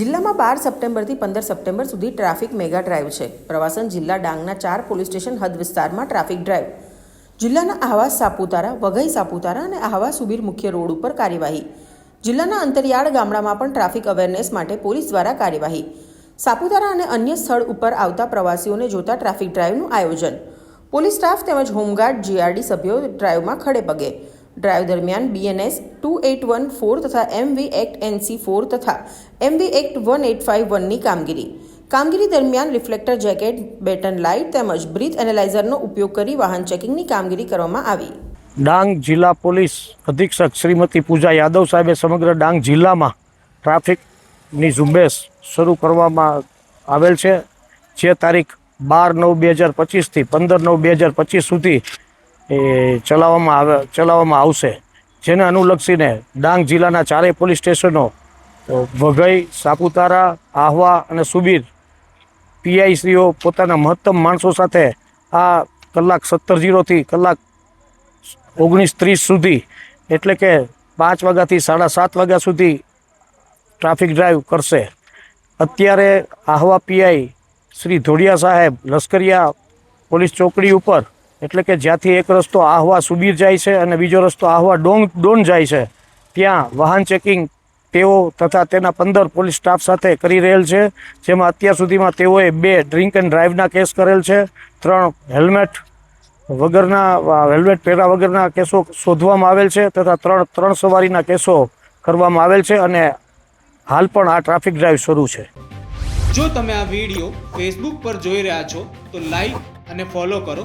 જિલ્લામાં બાર સપ્ટેમ્બરથી પંદર સપ્ટેમ્બર સુધી ટ્રાફિક મેગા ડ્રાઈવ છે. પ્રવાસન જિલ્લા ડાંગના ચાર પોલીસ સ્ટેશન હદ વિસ્તારમાં ટ્રાફિક ડ્રાઈવ જિલ્લાના આહવાસ સાપુતારા, વઘઈ સાપુતારા અને આહવા સુબીર મુખ્ય રોડ ઉપર કાર્યવાહી. જિલ્લાના અંતરિયાળ ગામડામાં પણ ટ્રાફિક અવેરનેસ માટે પોલીસ દ્વારા કાર્યવાહી. સાપુતારા અને અન્ય સ્થળ ઉપર આવતા પ્રવાસીઓને જોતા ટ્રાફિક ડ્રાઈવનું આયોજન. પોલીસ સ્ટાફ તેમજ હોમગાર્ડ, જીઆરડી સભ્યો ડ્રાઈવમાં ખડે પગે. ડ્રાઈવ દરમિયાન BNS two eight one four તથા એમવી એક્ટ એનસી ફોર તથા MV act one eight five વનની કામગીરી. કામગીરી દરમિયાન રિફ્લેક્ટર જેકેટ, બેટન લાઇટ તેમજ બ્રીથ એનાલાઇઝરનો ઉપયોગ કરી વાહન ચેકિંગની કામગીરી કરવામાં આવી. ડાંગ જિલ્લા પોલીસ અધિક્ષક શ્રીમતી પૂજા યાદવ સાહેબે સમગ્ર ડાંગ જિલ્લામાં ટ્રાફિકની ઝુંબેશ શરૂ કરવામાં આવેલ છે. જે તારીખ બાર નવ બે હજાર પચીસથી પંદર નવ બે હજાર પચીસ સુધી એ ચલાવવામાં આવે, ચલાવવામાં આવશે. જેને અનુલક્ષીને ડાંગ જિલ્લાના ચારેય પોલીસ સ્ટેશનો વઘઈ, સાપુતારા, આહવા અને સુબીર પીઆઈસીઓ પોતાના મહત્તમ માણસો સાથે આ કલાક સત્તર જીરોથી કલાક ઓગણીસ ત્રીસ સુધી, એટલે કે પાંચ વાગ્યાથી સાડા સાત વાગ્યા સુધી ટ્રાફિક ડ્રાઈવ કરશે. અત્યારે આહવા પીઆઈ શ્રી ધોડિયા સાહેબ લશ્કરિયા પોલીસ ચોકડી ઉપર એટલે કે જ્યાંથી એક રસ્તો આહવા સુબીર જાય છે અને બીજો રસ્તો આહવા ડોંગ ડોન જાય છે, ત્યાં વાહન ચેકિંગ તેઓ તથા તેના પંદર પોલીસ સ્ટાફ સાથે કરી રહેલ છે, જેમાં અત્યાર સુધીમાં તેઓએ બે ડ્રિંક એન્ડ ડ્રાઈવના કેસ કરેલ છે, ત્રણ હેલ્મેટ વગરના હેલ્મેટ પહેર્યા વગરના કેસો શોધવામાં આવેલ છે તથા ત્રણ ત્રણ સવારીના કેસો કરવામાં આવેલ છે અને હાલ પણ આ ટ્રાફિક ડ્રાઈવ શરૂ છે. જો તમે આ વીડિયો ફેસબુક પર જોઈ રહ્યા છો તો લાઈક અને ફોલો કરો.